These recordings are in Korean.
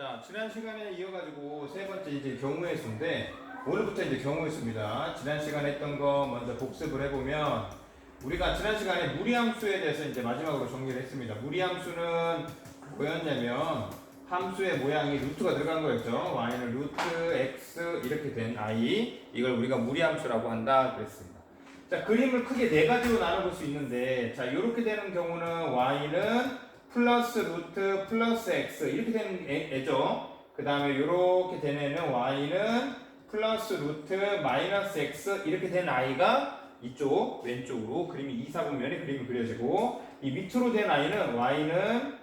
자, 지난 시간에 이어가지고 세 번째 이제 경우의 수인데 오늘부터 이제 경우의 수입니다. 지난 시간에 했던 거 먼저 복습을 해보면 우리가 지난 시간에 무리함수에 대해서 이제 마지막으로 정리를 했습니다. 무리함수는 뭐였냐면 함수의 모양이 루트가 들어간 거였죠. y는 루트 x 이렇게 된 i 이걸 우리가 무리함수라고 한다 그랬습니다. 자 그림을 크게 네 가지로 나눠볼 수 있는데 자 이렇게 되는 경우는 y는 플러스 루트 플러스 x 이렇게 되는 애, 애죠. 그 다음에 이렇게 되는 애는 y는 플러스 루트 마이너스 x 이렇게 된 i가 이쪽 왼쪽으로 그림이 이사분면에 그림이 그려지고 이 밑으로 된 i는 y는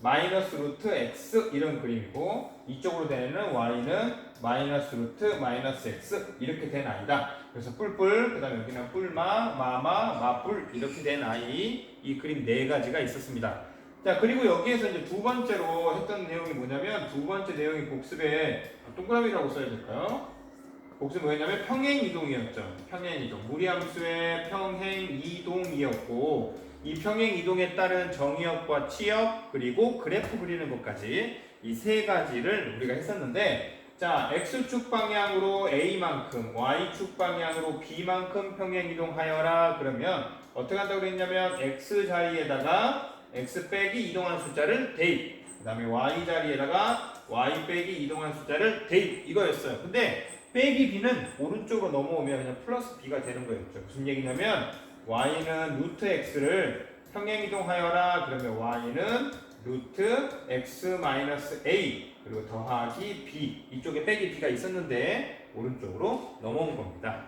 마이너스 루트 x 이런 그림이고 이쪽으로 된 애는 y는 마이너스 루트 마이너스 x 이렇게 된 i다. 그래서 뿔뿔 그 다음에 여기는 뿔마 마마 마뿔 이렇게 된 i 이 그림 네 가지가 있었습니다. 자 그리고 여기에서 이제 두 번째로 했던 내용이 뭐냐면 두 번째 내용이 복습에 동그라미라고 써야 될까요? 복습 뭐였냐면 평행 이동이었죠. 평행 이동 무리함수의 평행 이동이었고 이 평행 이동에 따른 정의역과 치역 그리고 그래프 그리는 것까지 이 세 가지를 우리가 했었는데 자 x축 방향으로 a만큼 y축 방향으로 b만큼 평행 이동하여라. 그러면 어떻게 한다고 그랬냐면 x 자리에다가 x 빼기 이동하는 숫자를 대입 그 다음에 y 자리에다가 y 빼기 이동하는 숫자를 대입 이거였어요. 근데 빼기 b는 오른쪽으로 넘어오면 그냥 플러스 b가 되는 거였죠. 무슨 얘기냐면 y는 루트 x를 평행 이동하여라. 그러면 y는 루트 x 마이너스 a 그리고 더하기 b. 이쪽에 빼기 b가 있었는데 오른쪽으로 넘어온 겁니다.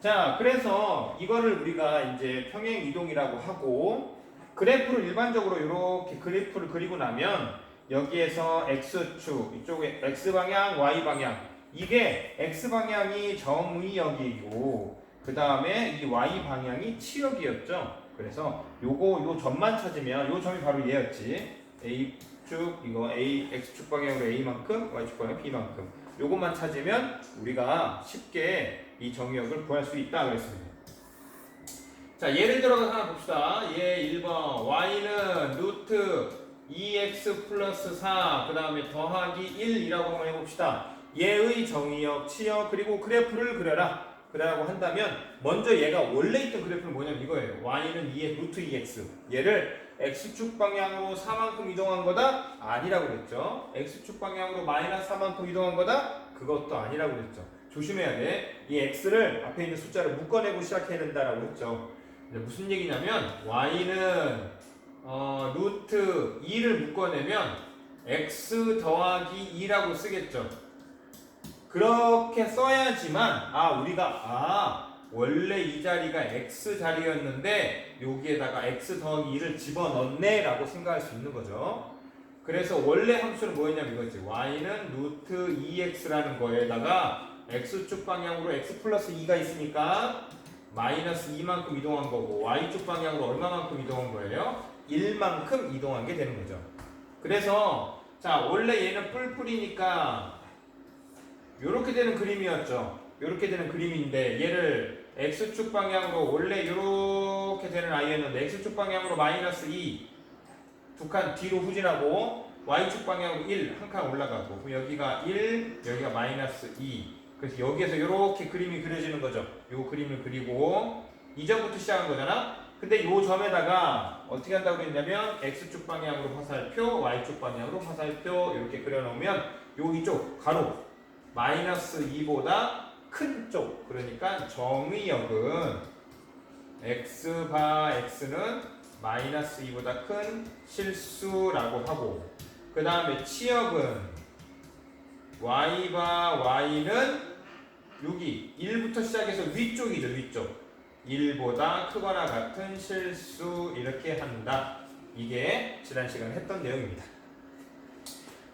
자 그래서 이거를 우리가 이제 평행 이동이라고 하고 그래프를 일반적으로 이렇게 그래프를 그리고 나면 여기에서 x축 이쪽에 x 방향 y 방향. 이게 x 방향이 정의역이고 그 다음에 이 y 방향이 치역이었죠. 그래서 요거 요 점만 찾으면 요 점이 바로 얘였지. a축 이거 a x축 방향으로 a만큼 y축 방향 b만큼 요것만 찾으면 우리가 쉽게 이 정의역을 구할 수 있다 그랬습니다. 자 예를 들어서 하나 봅시다. 예 1번 y는 루트 2x 플러스 4 그 다음에 더하기 1이라고 한번 해봅시다. 얘의 정의역, 치역 그리고 그래프를 그려라. 그라고 한다면 먼저 얘가 원래 있던 그래프는 뭐냐면 이거예요. y는 2의 루트 2x. 얘를 x축 방향으로 4만큼 이동한 거다? 아니라고 그랬죠. x축 방향으로 마이너스 4만큼 이동한 거다? 그것도 아니라고 그랬죠. 조심해야 돼. 이 x를 앞에 있는 숫자를 묶어내고 시작해야 된다라고 했죠. 무슨 얘기냐면 y는 어, 루트 2를 묶어내면 x 더하기 2라고 쓰겠죠. 그렇게 써야지만 아 우리가 아 원래 이 자리가 x 자리였는데 여기에다가 x 더하기 2를 집어넣네 라고 생각할 수 있는 거죠. 그래서 원래 함수는 뭐였냐면 이거지. y는 루트 2x라는 거에다가 x축 방향으로 x 플러스 2가 있으니까 마이너스 2만큼 이동한 거고 y축 방향으로 얼마만큼 이동한 거예요? 1만큼 이동한 게 되는 거죠. 그래서 자 원래 얘는 뿔뿔이니까 이렇게 되는 그림이었죠. 이렇게 되는 그림인데 얘를 x축 방향으로 원래 이렇게 되는 아이였는데 x축 방향으로 마이너스 2 두 칸 뒤로 후진하고 y축 방향으로 1 한 칸 올라가고 그럼 여기가 1 여기가 마이너스 2 그래서 여기에서 이렇게 그림이 그려지는 거죠. 이 그림을 그리고 이전부터 시작한 거잖아. 근데 이 점에다가 어떻게 한다고 그랬냐면 x축 방향으로 화살표, y축 방향으로 화살표 이렇게 그려놓으면 요 이쪽 가로 마이너스 2보다 큰 쪽. 그러니까 정의역은 x 바 x는 마이너스 2보다 큰 실수라고 하고 그 다음에 치역은 y 바 y는 여기 1부터 시작해서 위쪽이죠 위쪽. 1보다 크거나 같은 실수 이렇게 한다. 이게 지난 시간에 했던 내용입니다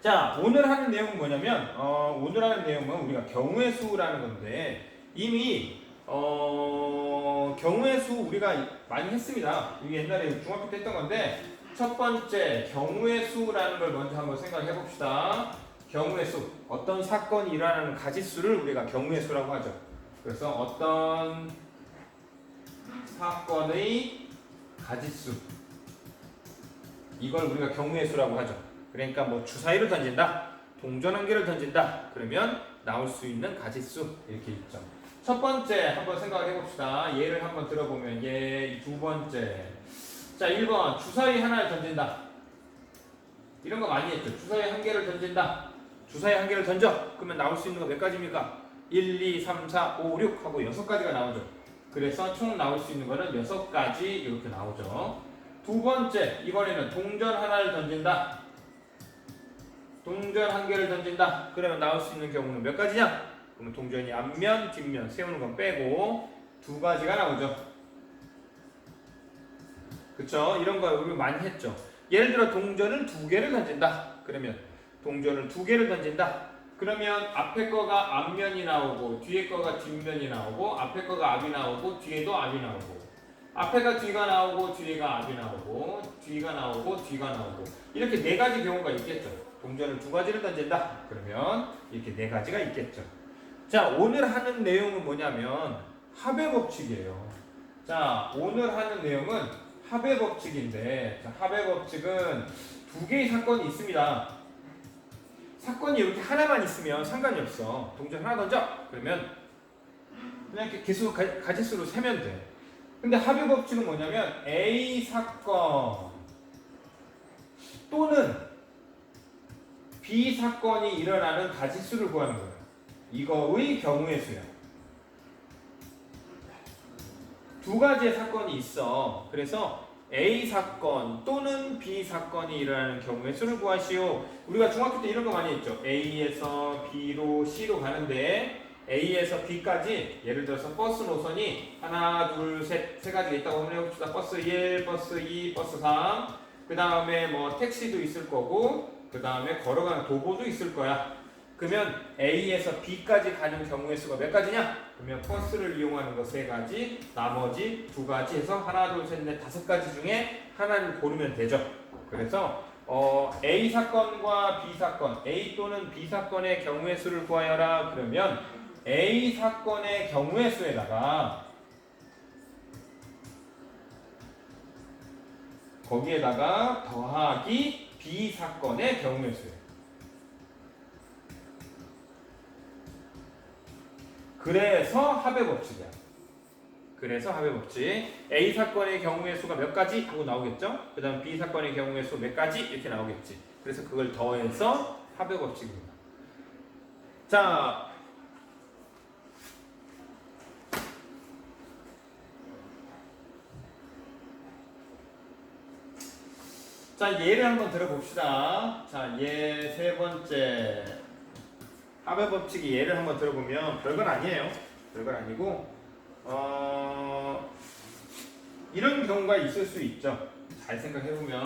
자, 오늘 하는 내용은 뭐냐면, 어, 오늘 하는 내용은 우리가 경우의 수라는 건데, 이미, 어, 경우의 수 우리가 많이 했습니다. 이게 옛날에 중학교 때 했던 건데, 첫 번째, 경우의 수라는 걸 먼저 한번 생각해 봅시다. 경우의 수. 어떤 사건이 일어나는 가지수를 우리가 경우의 수라고 하죠. 그래서 어떤 사건의 가지수. 이걸 우리가 경우의 수라고 하죠. 그러니까 뭐 주사위를 던진다, 동전 한 개를 던진다. 그러면 나올 수 있는 가지수 이렇게 있죠. 첫 번째 한번 생각해 봅시다. 예를 한번 들어보면 예 두 번째. 자 1번 주사위 하나를 던진다. 이런 거 많이 했죠. 주사위 한 개를 던진다. 주사위 한 개를 던져. 그러면 나올 수 있는 거 몇 가지입니까? 1, 2, 3, 4, 5, 6 하고 여섯 가지가 나오죠. 그래서 총 나올 수 있는 거는 여섯 가지 이렇게 나오죠. 두 번째 이번에는 동전 하나를 던진다. 동전 한 개를 던진다. 그러면 나올 수 있는 경우는 몇 가지냐? 그러면 동전이 앞면, 뒷면 세우는 건 빼고 두 가지가 나오죠. 그쵸? 이런 거 우리 많이 했죠. 예를 들어 동전을 두 개를 던진다. 그러면 동전을 두 개를 던진다. 그러면 앞에 거가 앞면이 나오고 뒤에 거가 뒷면이 나오고 앞에 거가 앞이 나오고 뒤에도 앞이 나오고 앞에가 뒤가 나오고 뒤가 앞이 나오고 뒤가 나오고 뒤가 나오고 이렇게 네 가지 경우가 있겠죠. 동전을 두 가지를 던진다. 그러면 이렇게 네 가지가 있겠죠. 자 오늘 하는 내용은 뭐냐면 합의 법칙이에요. 자 오늘 하는 내용은 합의 법칙인데 자, 합의 법칙은 두 개의 사건이 있습니다. 사건이 이렇게 하나만 있으면 상관이 없어. 동전 하나 던져. 그러면 그냥 이렇게 개수 가, 가지수로 세면 돼. 근데 합의 법칙은 뭐냐면 A 사건 또는 B 사건이 일어나는 가지수를 구하는 거예요. 이거의 경우의 수야. 두 가지의 사건이 있어. 그래서 A 사건 또는 B 사건이 일어나는 경우의 수를 구하시오. 우리가 중학교 때 이런 거 많이 했죠. A에서 B로 C로 가는데 A에서 B까지 예를 들어서 버스 노선이 하나, 둘, 셋, 세 가지가 있다고 한번 해봅시다. 버스 1, 버스 2, 버스 3. 그 다음에 뭐 택시도 있을 거고, 그 다음에 걸어가는 도보도 있을 거야. 그러면 A에서 B까지 가는 경우의 수가 몇 가지냐? 그러면 버스를 이용하는 거 세 가지, 나머지 두 가지 해서 하나, 둘, 셋, 넷, 다섯 가지 중에 하나를 고르면 되죠. 그래서 어, A 사건과 B 사건, A 또는 B 사건의 경우의 수를 구하여라. 그러면 A 사건의 경우의 수에다가 거기에다가 더하기 B 사건의 경우의 수예요. 그래서 합의 법칙이야. 그래서 합의 법칙. A 사건의 경우의 수가 몇 가지 하고 나오겠죠? 그 다음 B 사건의 경우의 수 몇 가지 이렇게 나오겠지. 그래서 그걸 더해서 합의 법칙입니다. 자, 자, 예를 한번 들어봅시다. 자, 예 세 번째. 합의 법칙이 예를 한번 들어보면 별건 아니에요. 별건 아니고, 어, 이런 경우가 있을 수 있죠. 잘 생각해보면.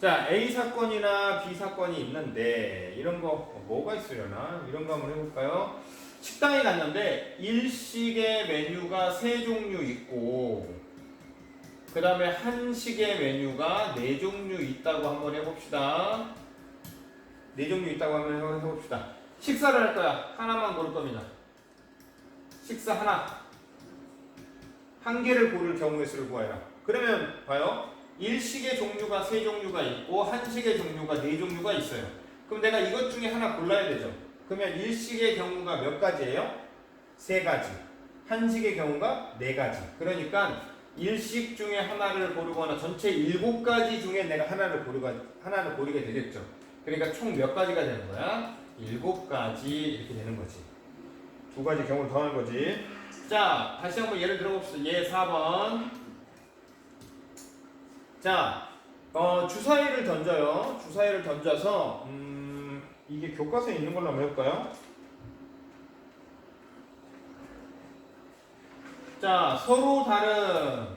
자, A 사건이나 B 사건이 있는데, 이런 거, 뭐가 있으려나? 이런 거 한번 해볼까요? 식당에 갔는데, 일식의 메뉴가 세 종류 있고, 그 다음에 한식의 메뉴가 네 종류 있다고 한번 해봅시다. 네 종류 있다고 한번 해봅시다. 식사를 할 거야. 하나만 고를 겁니다. 식사 하나. 한 개를 고를 경우의 수를 구하여라. 그러면 봐요. 일식의 종류가 세 종류가 있고 한식의 종류가 네 종류가 있어요. 그럼 내가 이것 중에 하나 골라야 되죠. 그러면 일식의 경우가 몇 가지예요? 세 가지. 한식의 경우가 네 가지. 그러니까 일식 중에 하나를 고르거나 전체 일곱 가지 중에 내가 하나를 고르가 하나를 고르게 되겠죠. 그러니까 총 몇 가지가 되는 거야? 일곱 가지 이렇게 되는 거지. 두 가지 경우를 더하는 거지. 자, 다시 한번 예를 들어봅시다. 예 4번. 자, 어, 주사위를 던져요. 주사위를 던져서 음, 이게 교과서에 있는 걸로 한번 해볼까요? 자, 서로 다른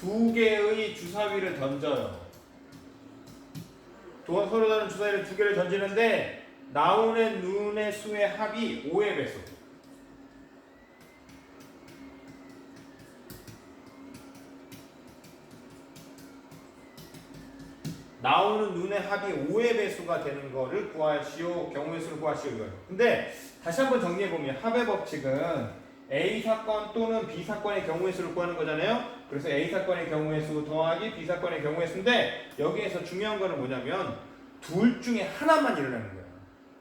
두 개의 주사위를 던져요. 도- 서로 다른 주사위를 두 개를 던지는데 나오는 눈의 수의 합이 5의 배수. 나오는 눈의 합이 5의 배수가 되는 거를 구하시오. 경우의 수를 구하시오. 이거예요. 근데 다시 한번 정리해 보면 합의 법칙은 A 사건 또는 B 사건의 경우의 수를 구하는 거잖아요. 그래서 A 사건의 경우의 수 더하기 B 사건의 경우의 수인데 여기에서 중요한 거는 뭐냐면 둘 중에 하나만 일어나는 거예요.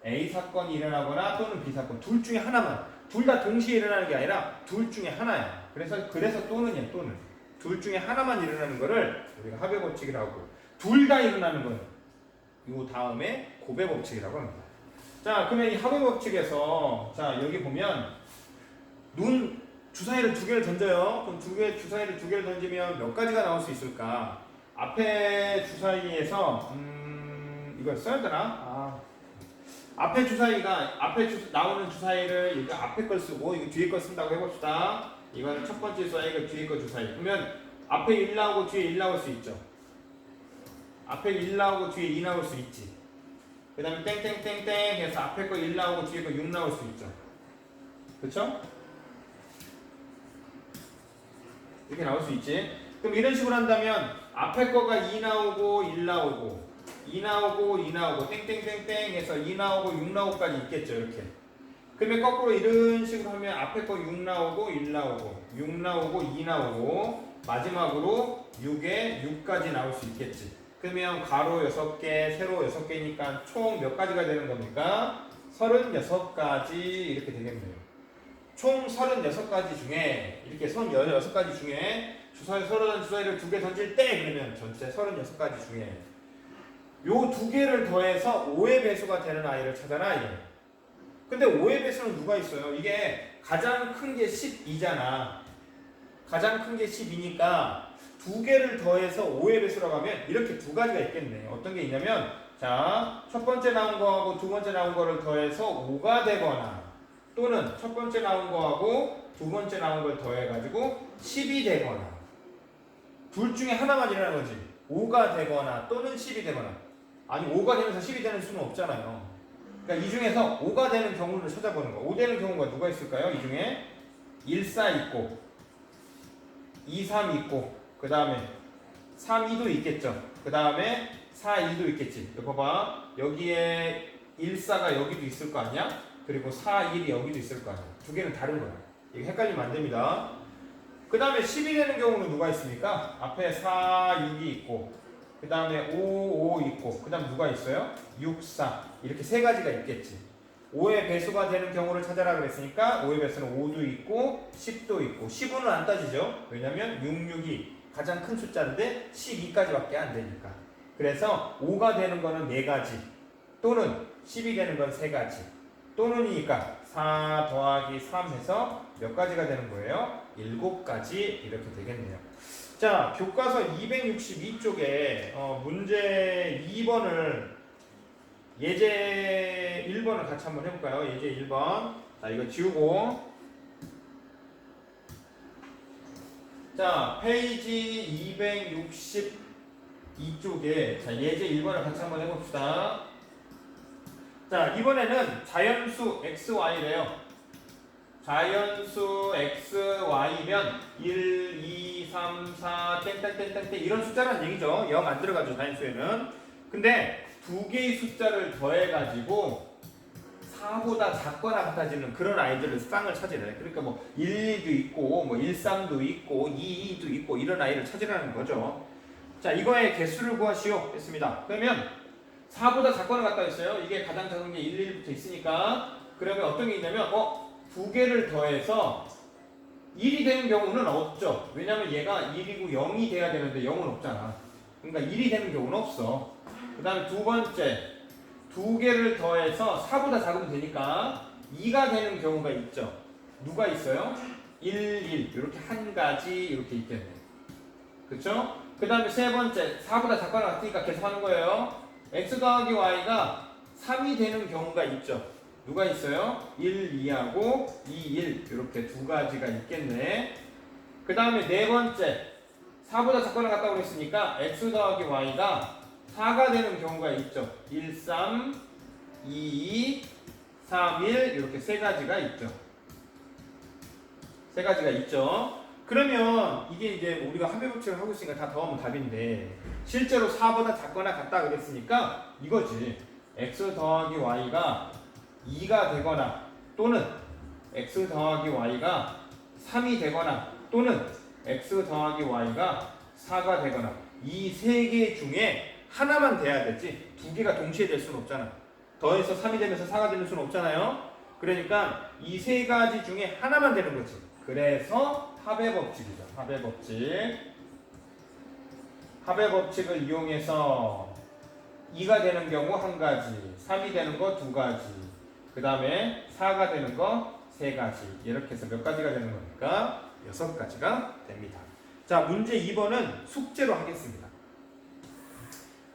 A 사건이 일어나거나 또는 B 사건 둘 중에 하나만 둘 다 동시에 일어나는 게 아니라 둘 중에 하나야. 그래서 그래서 또는이야 또는 둘 중에 하나만 일어나는 거를 우리가 합의 법칙이라고 둘 다 일어나는 거는 요 다음에 고배 법칙이라고 합니다. 자 그러면 이 합의 법칙에서 자 여기 보면 눈 주사위를 두 개를 던져요. 그럼 두 개 주사위를 두 개를 던지면 몇 가지가 나올 수 있을까? 앞에 주사위에서 음 이걸 써야 되나? 아. 앞에 주사위가 앞에 주, 나오는 주사위를 이거 앞에 걸 쓰고 이거 뒤에 걸 쓴다고 해봅시다. 이거는 첫 번째 주사위, 이거 뒤에 거 주사위. 그러면 앞에 1 나오고 뒤에 1 나올 수 있죠. 앞에 1 나오고 뒤에 2 나올 수 있지. 그 다음에 땡땡땡땡 해서 앞에 거 1 나오고 뒤에 거 6 나올 수 있죠. 그쵸? 이렇게 나올 수 있지. 그럼 이런 식으로 한다면 앞에 거가 2 나오고 1 나오고 2 나오고 2 나오고 땡땡땡땡 해서 2 나오고 6 나오고까지 있겠죠. 이렇게. 그러면 거꾸로 이런 식으로 하면 앞에 거 6 나오고 1 나오고 6 나오고 2 나오고 마지막으로 6에 6까지 나올 수 있겠지. 그러면 가로 6개, 세로 6개니까 총 몇 가지가 되는 겁니까? 36가지 이렇게 되겠네요. 총 36가지 중에 이렇게 36가지 중에 주사위 던 주사위를 두 개 던질 때 그러면 전체 36가지 중에 요 두 개를 더해서 5의 배수가 되는 아이를 찾아라 이거예요. 근데 5의 배수는 누가 있어요? 이게 가장 큰 게 12잖아. 가장 큰 게 12니까 두 개를 더해서 5의 배수라고 하면 이렇게 두 가지가 있겠네. 어떤 게 있냐면 자, 첫 번째 나온 거하고 두 번째 나온 거를 더해서 5가 되거나 또는 첫 번째 나온 거하고 두 번째 나온 걸 더해 가지고 10이 되거나 둘 중에 하나만 일어나는 거지 5가 되거나 또는 10이 되거나 아니 5가 되면서 10이 되는 수는 없잖아요 그러니까 이 중에서 5가 되는 경우를 찾아보는 거 5 되는 경우가 누가 있을까요? 이 중에 1, 4 있고 2, 3 있고 그 다음에 3, 2도 있겠죠 그 다음에 4, 2도 있겠지 이거 봐봐 여기에 1, 4가 여기도 있을 거 아니야? 그리고 4, 1이 여기도 있을 거 아니야. 두 개는 다른 거야. 이게 헷갈리면 안 됩니다. 그 다음에 10이 되는 경우는 누가 있습니까? 앞에 4, 6이 있고, 그 다음에 5, 5 있고, 그 다음 누가 있어요? 6, 4. 이렇게 세 가지가 있겠지. 5의 배수가 되는 경우를 찾아라 그랬으니까 5의 배수는 5도 있고 10도 있고 15는 안 따지죠. 왜냐면 6, 6이 가장 큰 숫자인데 12까지밖에 안 되니까. 그래서 5가 되는 거는 4가지 또는 10이 되는 건 3가지. 또는이니까 4 더하기 3 해서 몇 가지가 되는 거예요? 7가지 이렇게 되겠네요. 자, 교과서 262쪽에 어, 문제 2번을 예제 1번을 같이 한번 해볼까요? 예제 1번. 자, 이거 지우고. 자, 페이지 262쪽에 자, 예제 1번을 같이 한번 해봅시다. 자, 이번에는 자연수 xy래요. 자연수 xy면 1, 2, 3, 4, 땡땡땡땡땡 이런 숫자라는 얘기죠. 0 안 들어가죠, 자연수에는. 근데 두 개의 숫자를 더해가지고 4보다 작거나 같아지는 그런 아이들을 쌍을 찾으래. 그러니까 뭐 1, 2도 있고, 뭐 1, 3도 있고, 2, 2도 있고, 이런 아이를 찾으라는 거죠. 자, 이거의 개수를 구하시오. 했습니다. 그러면 4보다 작거나 같다 했어요. 이게 가장 작은 게 1, 1부터 있으니까. 그러면 어떤 게 있냐면, 어, 두 개를 더해서 1이 되는 경우는 없죠. 왜냐면 얘가 1이고 0이 돼야 되는데 0은 없잖아. 그러니까 1이 되는 경우는 없어. 그 다음에 두 번째, 두 개를 더해서 4보다 작으면 되니까 2가 되는 경우가 있죠. 누가 있어요? 1, 1. 이렇게 한 가지 이렇게 있겠네. 그쵸? 그 다음에 세 번째, 4보다 작거나 같으니까 계속 하는 거예요. x 더하기 y가 3이 되는 경우가 있죠. 누가 있어요? 1, 2하고 2, 1 이렇게 두 가지가 있겠네. 그 다음에 네 번째 4보다 작거나 같다고 그랬으니까 x 더하기 y가 4가 되는 경우가 있죠. 1, 3, 2, 3, 1 이렇게 세 가지가 있죠. 세 가지가 있죠. 그러면 이게 이제 우리가 합의 법칙을 하고 있으니까 다 더하면 답인데 실제로 4보다 작거나 같다 그랬으니까 이거지. x 더하기 y가 2가 되거나 또는 x 더하기 y가 3이 되거나 또는 x 더하기 y가 4가 되거나 이 세 개 중에 하나만 돼야 되지 두 개가 동시에 될 수는 없잖아. 더해서 3이 되면서 4가 되는 수는 없잖아요. 그러니까 이 세 가지 중에 하나만 되는 거지. 그래서 합의 법칙이죠. 합의 법칙. 합의 법칙을 이용해서 2가 되는 경우 한 가지, 3이 되는 거 두 가지, 그 다음에 4가 되는 거 세 가지. 이렇게 해서 몇 가지가 되는 겁니까? 여섯 가지가 됩니다. 자, 문제 2번은 숙제로 하겠습니다.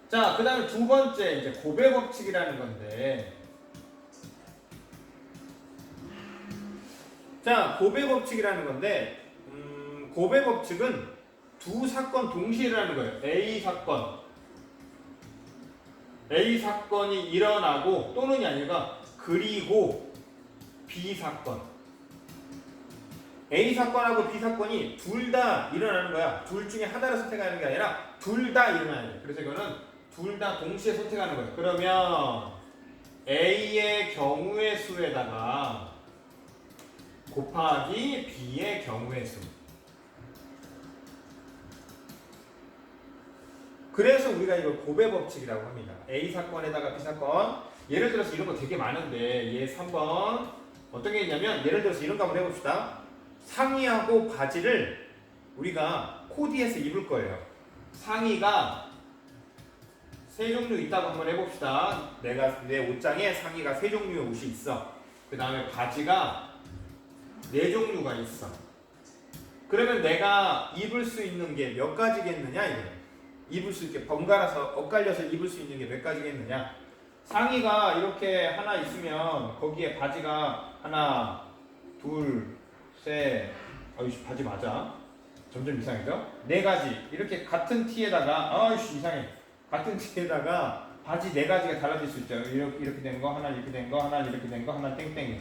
자, 그 다음에 두 번째, 이제 고배 법칙이라는 건데. 자, 고배 법칙이라는 건데, 음, 고배 법칙은 두 사건 동시에 일어나는 거예요. A 사건. A 사건이 일어나고 또는이 아니라 그리고 B 사건. A 사건하고 B 사건이 둘 다 일어나는 거야. 둘 중에 하나를 선택하는 게 아니라 둘 다 일어나야 돼. 그래서 이거는 둘 다 동시에 선택하는 거예요. 그러면 A의 경우의 수에다가 곱하기 B의 경우의 수. 그래서 우리가 이걸 고배 법칙이라고 합니다. A 사건에다가 B 사건. 예를 들어서 이런 거 되게 많은데 얘 3번 어떻게 했냐면 예를 들어서 이런 거 한번 해봅시다. 상의하고 바지를 우리가 코디해서 입을 거예요. 상의가 세 종류 있다고 한번 해봅시다. 내가 내 옷장에 상의가 세 종류의 옷이 있어. 그 다음에 바지가 네 종류가 있어. 그러면 내가 입을 수 있는 게 몇 가지겠느냐 이거예요. 입을 수 있게 번갈아서 엇갈려서 입을 수 있는 게 몇 가지겠느냐? 상의가 이렇게 하나 있으면 거기에 바지가 하나, 둘, 셋, 어이씨 바지 맞아? 점점 이상해져? 네 가지 이렇게 같은 티에다가 아이씨 이상해 같은 티에다가 바지 네 가지가 달라질 수 있죠. 이렇게 이렇게 된 거 하나 이렇게 된 거 하나 이렇게 된 거 하나 땡땡이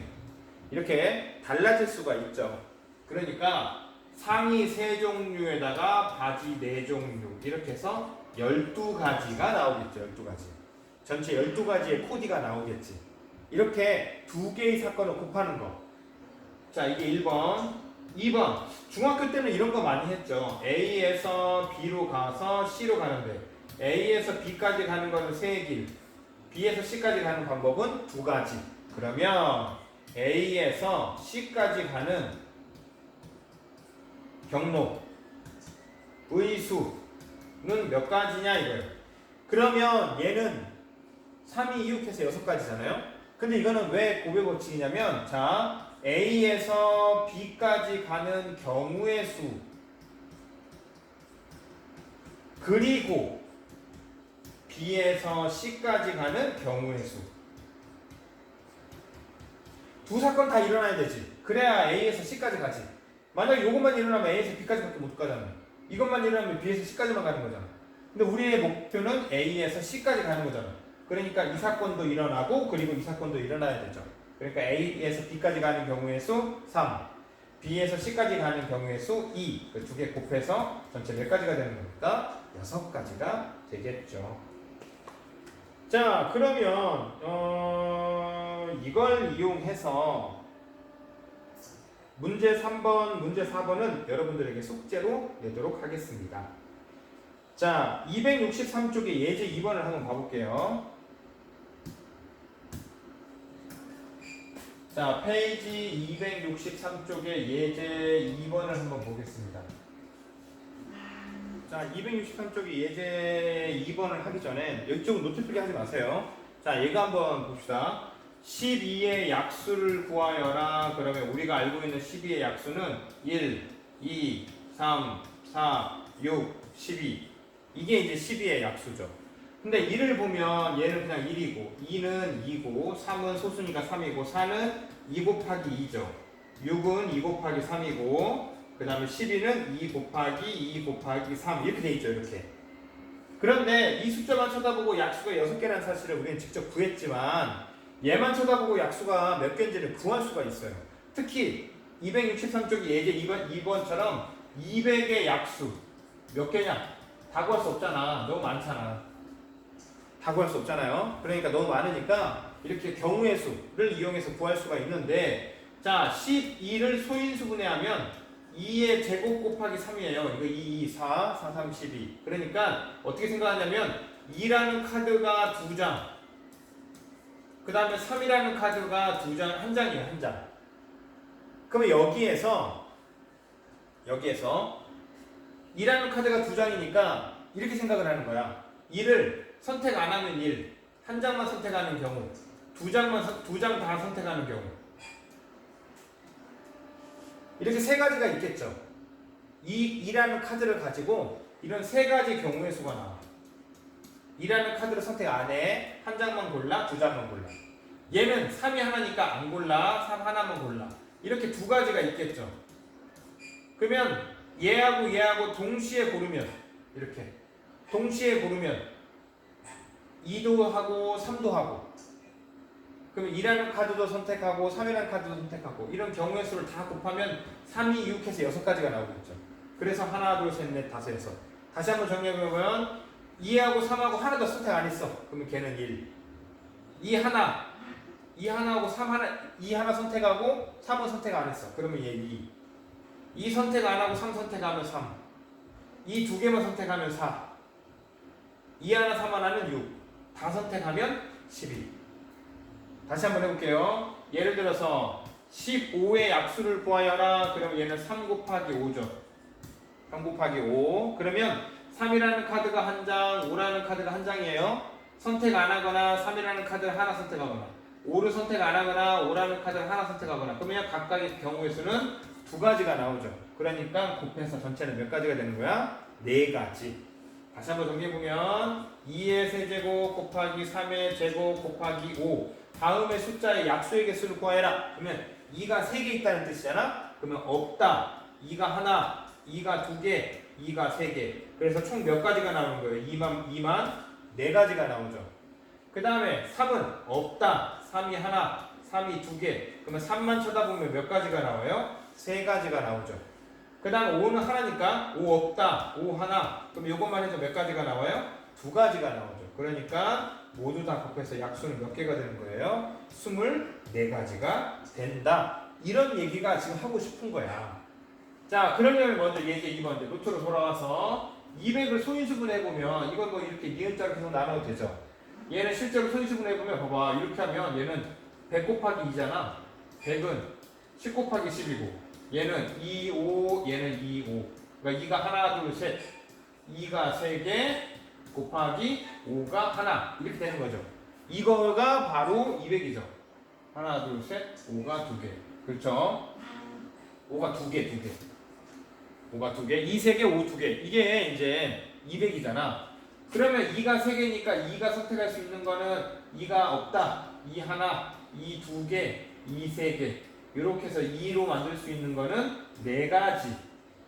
이렇게 달라질 수가 있죠. 그러니까 상의 세 종류에다가 바지 네 종류 이렇게 해서 12가지가 나오겠죠. 12가지. 전체 12가지의 코디가 나오겠지. 이렇게 두 개의 사건을 곱하는 거. 자, 이게 1번. 2번. 중학교 때는 이런 거 많이 했죠. A에서 B로 가서 C로 가는데 A에서 B까지 가는 거는 세 길. B에서 C까지 가는 방법은 두 가지. 그러면 A에서 C까지 가는 경로 의수는 몇 가지냐 이거예요. 그러면 얘는 3, 2, 6 해서 6가지잖아요. 근데 이거는 왜 고배 법칙이냐면 자 A에서 B까지 가는 경우의 수 그리고 B에서 C까지 가는 경우의 수. 두 사건 다 일어나야 되지. 그래야 A에서 C까지 가지. 만약 이것만 일어나면 A에서 B까지밖에 못 가잖아. 이것만 일어나면 B에서 C까지만 가는 거잖아. 근데 우리의 목표는 A에서 C까지 가는 거잖아. 그러니까 이 사건도 일어나고 그리고 이 사건도 일어나야 되죠. 그러니까 A에서 B까지 가는 경우의 수 3, B에서 C까지 가는 경우의 수 2. 그 두 개 곱해서 전체 몇 가지가 되는 겁니까? 여섯 가지가 되겠죠. 자, 그러면 어, 이걸 이용해서 문제 3번, 문제 4번은 여러분들에게 숙제로 내도록 하겠습니다. 자, 263쪽에 예제 2번을 한번 봐볼게요. 자, 페이지 263쪽에 예제 2번을 한번 보겠습니다. 자, 263쪽에 예제 2번을 하기 전에 이쪽은 노트 필기 하지 마세요. 자, 얘가 한번 봅시다. 12의 약수를 구하여라. 그러면 우리가 알고 있는 12의 약수는 1, 2, 3, 4, 6, 12. 이게 이제 12의 약수죠. 근데 1을 보면 얘는 그냥 1이고 2는 2고 3은 소수니까 3이고 4는 2 곱하기 2죠. 6은 2 곱하기 3이고 그 다음에 12는 2 곱하기 2 곱하기 3 이렇게 돼 있죠. 이렇게. 그런데 이 숫자만 쳐다보고 약수가 6개라는 사실을 우리는 직접 구했지만 얘만 쳐다보고 약수가 몇 개인지를 구할 수가 있어요. 특히 263쪽이 예제 2번, 2번처럼 200의 약수 몇 개냐? 다 구할 수 없잖아. 너무 많잖아. 다 구할 수 없잖아요. 그러니까 너무 많으니까 이렇게 경우의 수를 이용해서 구할 수가 있는데 자 12를 소인수분해하면 2의 제곱 곱하기 3이에요. 이거 2, 2, 4, 4, 3, 12. 그러니까 어떻게 생각하냐면 2라는 카드가 두 장. 그 다음에 3이라는 카드가 두 장, 한 장이에요, 한 장. 그러면 여기에서, 여기에서 2라는 카드가 두 장이니까 이렇게 생각을 하는 거야. 1을 선택 안 하는 1, 한 장만 선택하는 경우, 두 장만, 두 장 다 선택하는 경우. 이렇게 세 가지가 있겠죠. 이 2라는 카드를 가지고 이런 세 가지 경우의 수가 나와. 2라는 카드를 선택 안 해. 한 장만 골라, 두 장만 골라. 얘는 3이 하나니까 안 골라, 3 하나만 골라. 이렇게 두 가지가 있겠죠. 그러면 얘하고 얘하고 동시에 고르면 이렇게 동시에 고르면 2도 하고 3도 하고 그러면 2라는 카드도 선택하고 3이라는 카드도 선택하고 이런 경우의 수를 다 곱하면 3, 2, 6 해서 6가지가 나오겠죠. 그래서 하나, 둘, 셋, 넷, 다섯 해서 다시 한번 정리해보면 2하고 3하고 하나도 선택 안 했어. 그러면 걔는 1. 2 하나, 2 하나하고 3 하나, 2 하나 선택하고 3은 선택 안 했어. 그러면 얘 2. 2 선택 안 하고 3 선택하면 3. 2 두 개만 선택하면 4. 2 하나 3 하나는 6. 다 선택하면 12. 다시 한번 해볼게요. 예를 들어서 15의 약수를 구하여라. 그러면 얘는 3 곱하기 5죠. 3 곱하기 5. 그러면 3이라는 카드가 한 장, 5라는 카드가 한 장이에요. 선택 안 하거나 3이라는 카드를 하나 선택하거나 5를 선택 안 하거나 5라는 카드를 하나 선택하거나 그러면 각각의 경우의 수는 두 가지가 나오죠. 그러니까 곱해서 전체는 몇 가지가 되는 거야? 네 가지. 다시 한번 정리해보면 2의 세제곱 곱하기 3의 제곱 곱하기 5 다음의 숫자의 약수의 개수를 구하여라. 그러면 2가 3개 있다는 뜻이잖아? 그러면 없다. 2가 하나, 2가 두 개, 2가 세 개. 그래서 총 몇 가지가 나오는 거예요? 2만, 2만 네 가지가 나오죠. 그 다음에 3은 없다. 3이 하나, 3이 두 개. 그러면 3만 쳐다보면 몇 가지가 나와요? 세 가지가 나오죠. 그 다음 5는 하나니까 5 없다. 5 하나. 그럼 이것만 해도 몇 가지가 나와요? 두 가지가 나오죠. 그러니까 모두 다 곱해서 약수는 몇 개가 되는 거예요? 24가지가 된다. 이런 얘기가 지금 하고 싶은 거야. 자, 그러면 먼저 얘기 2번 이제 노트로 돌아와서 200을 소인수분 해 보면 이건 뭐 이렇게 니은자로 계속 나눠도 되죠. 얘는 실제로 소인수분 해 보면 봐봐 이렇게 하면 얘는 100 곱하기 2잖아. 100은 10 곱하기 10이고 얘는 2, 5, 얘는 2, 5. 그러니까 2가 하나, 둘, 셋. 2가 3개 곱하기 5가 하나 이렇게 되는 거죠. 이거가 바로 200이죠. 하나, 둘, 셋, 5가 두 개. 그렇죠? 5가 두 개, 두 개. 5가 두 개, 2, 세 개, 5, 두 개. 이게 이제 200이잖아. 그러면 2가 세 개니까 2가 선택할 수 있는 거는 2가 없다. 2 하나, 2 두 개, 2 세 개. 이렇게 해서 2로 만들 수 있는 거는 네 가지.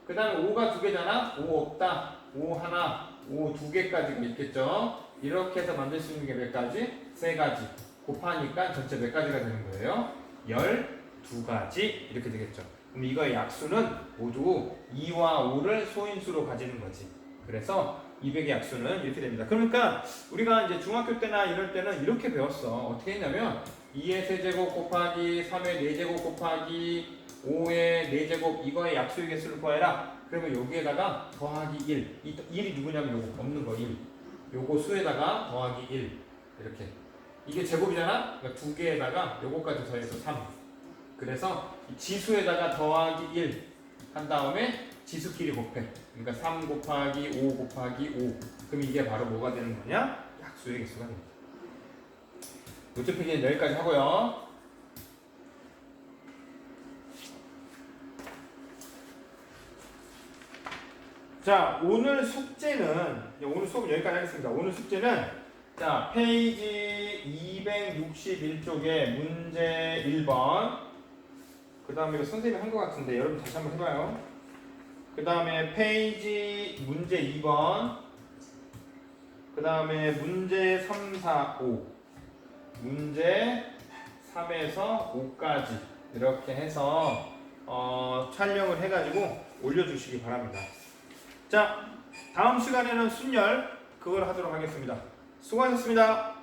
그 다음에 5가 두 개잖아. 5 없다. 5 하나, 5두 개까지가 있겠죠. 이렇게 해서 만들 수 있는 게 몇 가지? 세 가지. 곱하니까 전체 몇 가지가 되는 거예요? 12가지 이렇게 되겠죠. 그럼 이거의 약수는 모두 2와 5를 소인수로 가지는 거지. 그래서 200의 약수는 이렇게 됩니다. 그러니까 우리가 이제 중학교 때나 이럴 때는 이렇게 배웠어. 어떻게 했냐면 2의 세제곱 곱하기 3의 4제곱 곱하기 5의 4제곱 이거의 약수의 개수를 구해라. 그러면 여기에다가 더하기 1. 이 1이 누구냐면 요거 없는 거 1. 요거 수에다가 더하기 1. 이렇게. 이게 제곱이잖아? 그러니까 두 개에다가 요거까지 더해서 3. 그래서 이 지수에다가 더하기 1 한 다음에 지수끼리 곱해. 그러니까 3 곱하기 5 곱하기 5. 그럼 이게 바로 뭐가 되는 거냐? 약수의 개수가 됩니다. 노트 필기는 여기까지 하고요. 자, 오늘 숙제는 오늘 수업은 여기까지 하겠습니다. 오늘 숙제는 자, 페이지 261쪽에 문제 1번. 그 다음에 이거 선생님이 한 것 같은데 여러분 다시 한번 해 봐요. 그 다음에 페이지 문제 2번. 그 다음에 문제 3, 4, 5. 문제 3에서 5까지 이렇게 해서 어, 촬영을 해가지고 올려주시기 바랍니다. 자, 다음 시간에는 순열 그걸 하도록 하겠습니다. 수고하셨습니다.